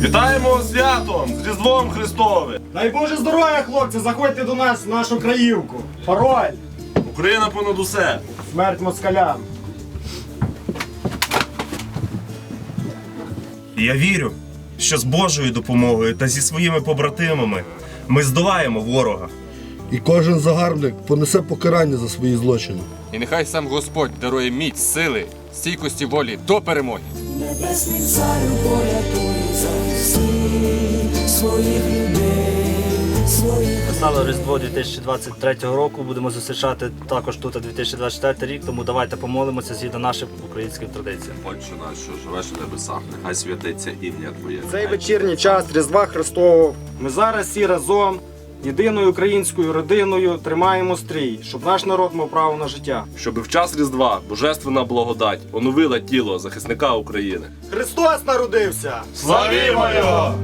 Вітаємо святом, з Різдвом Христовим! Дай Боже здоров'я, хлопці, заходьте до нас в нашу краївку. Пароль, Україна понад усе! смерть москалям. Я вірю, що з Божою допомогою та зі своїми побратимами ми здолаємо ворога. І кожен загарбник понесе покарання за свої злочини. І нехай сам Господь дарує міць, сили, стійкості волі до перемоги. Небесний царю порятуй своїх людей, своїх Стало Різдво 2023 року. Будемо зустрічати також тут 2024 рік. Тому давайте помолимося згідно нашим українським традиціям. Отче наш, що живеш у небесах, нехай святиться ім'я Твоє. Цей вечірній час Різдва Христового. Ми зараз всі разом, єдиною українською родиною, тримаємо стрій, щоб наш народ мав право на життя. Щоб в час Різдва божественна благодать оновила тіло захисника України. Христос народився! Славімо його!